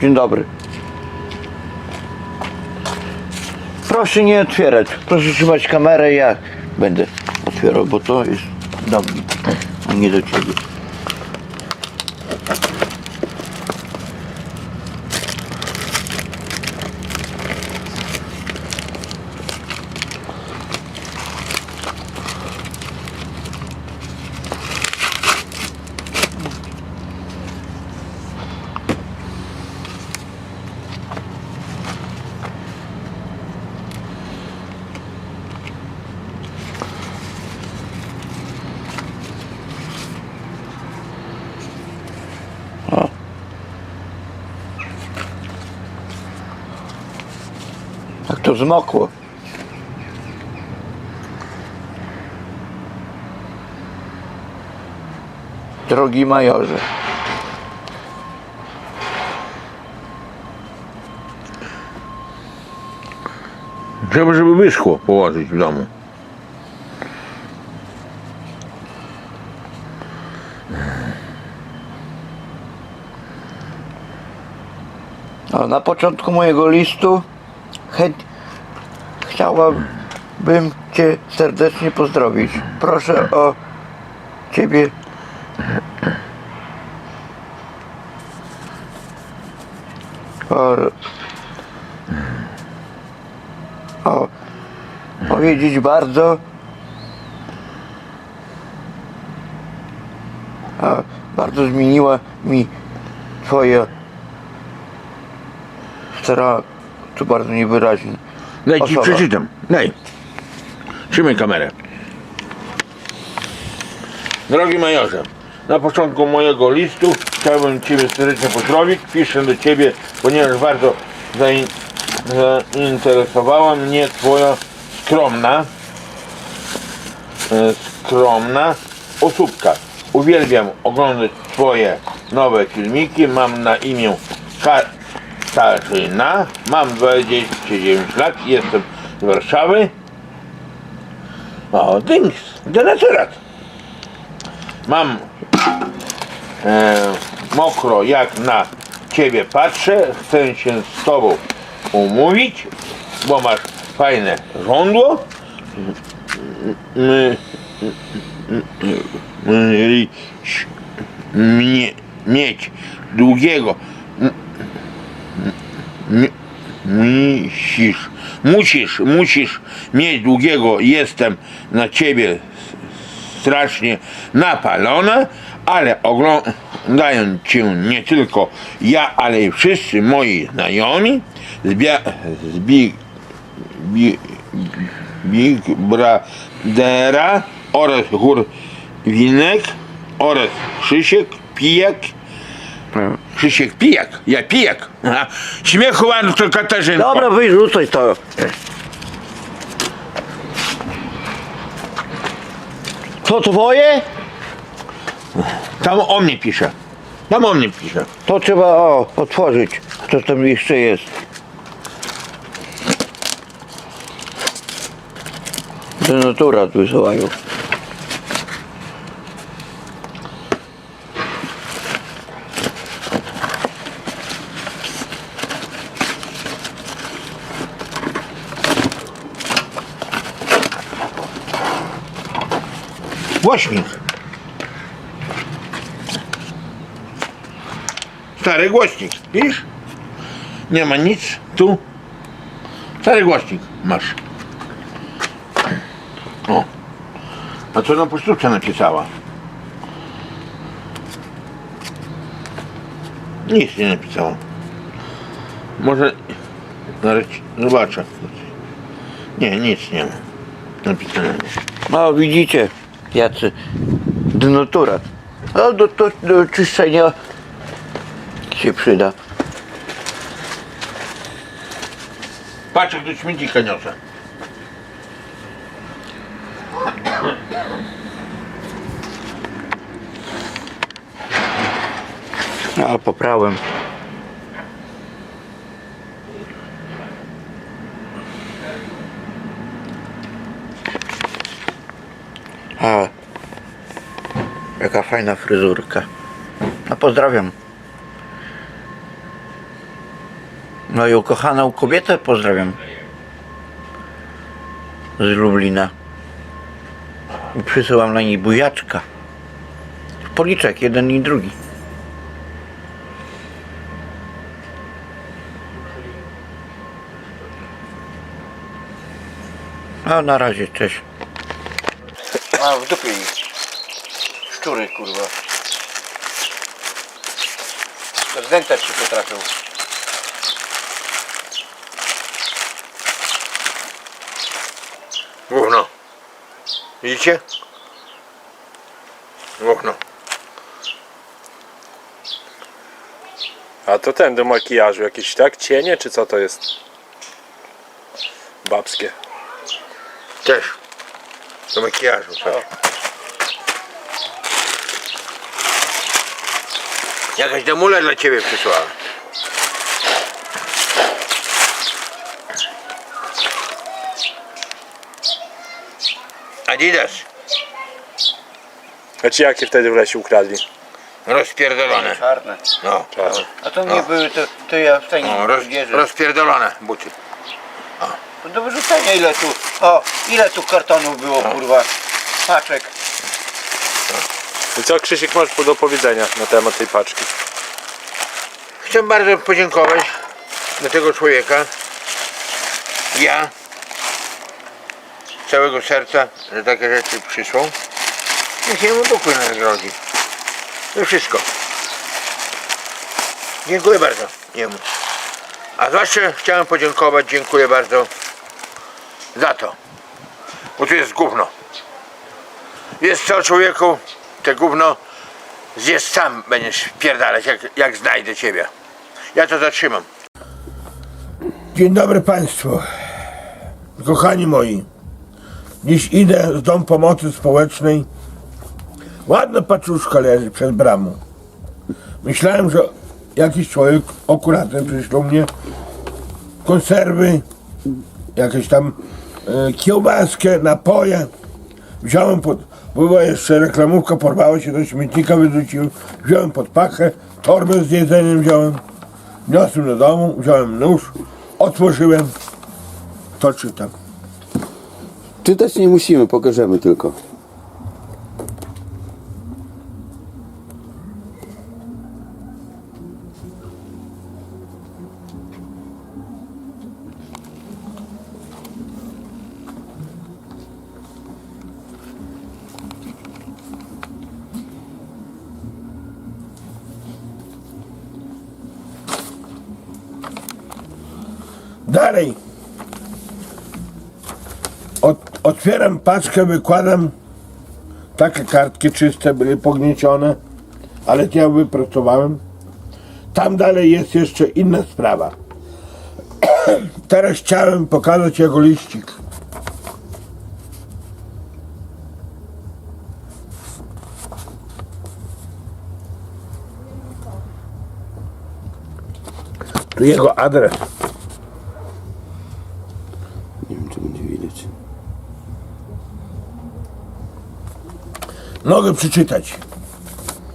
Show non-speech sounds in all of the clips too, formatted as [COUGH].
Dzień dobry. Proszę nie otwierać. Proszę trzymać kamerę, ja będę otwierał, bo to jest do mnie, a nie do ciebie. To zmokło. Drogi majorze. Trzeba, żeby wyschło położyć w domu. Na początku mojego listu chęt... chciałabym Cię serdecznie pozdrowić. Proszę o Ciebie. O, o, powiedzieć bardzo bardzo zmieniła mi Twoja stara, to bardzo niewyraźnie. Daj ci Osoba. przeczytam. Daj. Trzymaj kamerę. Drogi majorze, na początku mojego listu chciałbym Ciebie serdecznie pozdrowić. Piszę do Ciebie, ponieważ bardzo zain- zainteresowała mnie Twoja skromna, e, skromna osóbka. Uwielbiam oglądać Twoje nowe filmiki. Mam na imię Katarzyna. Mam 29 lat. Jestem z Warszawy. O, dings, denaturat. Mam e, mokro jak na Ciebie patrzę. Chcę się z Tobą umówić, bo masz fajne żądło. Mieć długiego m- m- musisz musisz musisz mieć długiego jestem na ciebie strasznie napalona ale oglądają cię nie tylko ja ale i wszyscy moi znajomi. Zbia, zbi, bi, Big Brothera oraz Górwinek oraz Krzysiek Pijak Krzysiek Pijak, ja Pijak Aha. Śmiechu wam to Katarzynko Dobra, wyrzucaj to. To twoje? Tam o mnie pisze Tam o mnie pisze To trzeba o, otworzyć. Co tam jeszcze jest? Denaturat wysyłają. Głośnik Stary głośnik, widzisz? Nie ma nic tu Stary głośnik masz O A co na pocztówce napisała? Nic nie napisała Może nareszcie zobaczę Nie, nic nie ma napisanego No widzicie, jacy denaturat. No do, to, do czyszczenia się przyda. Patrz jak do śmietnika niosę. A poprałem. Jaka fajna fryzurka. No pozdrawiam. No i ukochaną kobietę pozdrawiam. Z Lublina. I przysyłam na niej bujaczka. Policzek, jeden i drugi. A na razie, cześć. W dupie ich. Szczury, kurwa. Zdętać się potrafią. Gówno. Widzicie? Gówno. A to ten do makijażu, jakieś tak? Cienie, czy co to jest? Babskie. Też. Do makijażu, tak. Jakaś demula dla ciebie przysłała. Adidas. A ci jakie wtedy w lesie ukradli? Rozpierdolone. Czarne. No. Czarne. A to nie były, to, to ja w tej no roz, wierzę. rozpierdolone buty. Do wyrzucenia ile tu, o, ile tu kartonów było, kurwa, paczek. I co Krzysiek masz do powiedzenia na temat tej paczki? Chcę bardzo podziękować dla tego człowieka. Ja z całego serca, że takie rzeczy przysłał. Niech się mu Bóg nagrodzi. To wszystko. Dziękuję bardzo jemu. A zwłaszcza chciałem podziękować, dziękuję bardzo za to. Bo tu jest gówno. Jest co człowieku, te gówno zjesz sam będziesz pierdalać, jak, jak znajdę ciebie. Ja to zatrzymam. Dzień dobry Państwu. Kochani moi. Dziś idę z Dom Pomocy Społecznej. Ładna paczuszka leży przed bramą. Myślałem, że jakiś człowiek akuratny przyślą mnie konserwy, jakieś tam e, kiełbaskę, napoje. Wziąłem pod... Była jeszcze reklamówka, porwało się do śmietnika, wyrzuciłem. Wziąłem pod pachę, torbę z jedzeniem wziąłem. Wniosłem do domu, wziąłem nóż, otworzyłem, to czytam. Czytać nie musimy, pokażemy tylko. Dalej. Ot, otwieram paczkę, wykładam. Takie kartki czyste były pogniecione, ale ja wypracowałem. Tam dalej jest jeszcze inna sprawa. [CLEARS THROAT] Teraz chciałem pokazać jego liścik. Tu jego adres. Nie wiem, czy będzie widać. Mogę przeczytać.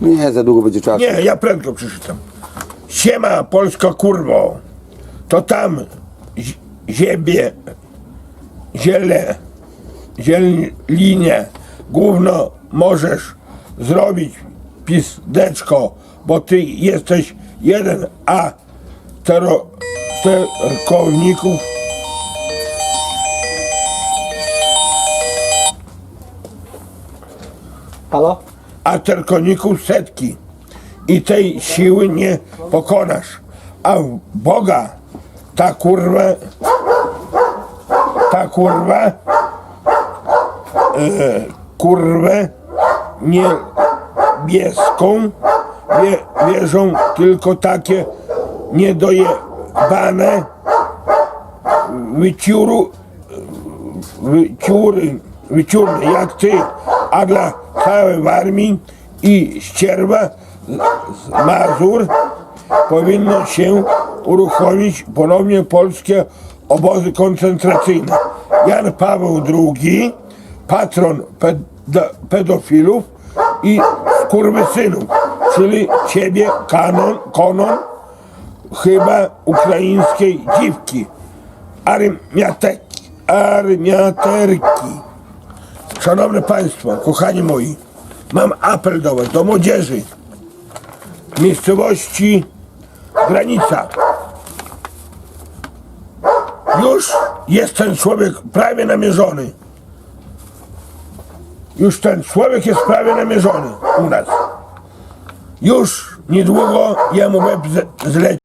Nie, za długo będzie czasu. Nie, ja prędko przeczytam. Siema, polska kurwo. To tam zi- ziebie, ziele, zielinie, gówno możesz zrobić pizdeczko, bo ty jesteś jeden, a tero, Halo? a terkoników setki i tej siły nie pokonasz. A Boga ta kurwa, ta kurwa, e, kurwę niebieską wie, wierzą tylko takie niedojebane wyciuru, wyciury, wyciurny jak ty, a dla całej armii i z Mazur powinno się uruchomić ponownie polskie obozy koncentracyjne. Jan Paweł II, patron ped- pedofilów i skurwysynów, czyli ciebie, kanon, konon, chyba ukraińskiej dziwki. Armiateki, armiaterki. Szanowne Państwo, kochani moi, mam apel do Was, do młodzieży. Miejscowości Granica. Już jest ten człowiek prawie namierzony. Już ten człowiek jest prawie namierzony u nas. Już niedługo jemu łeb zleci.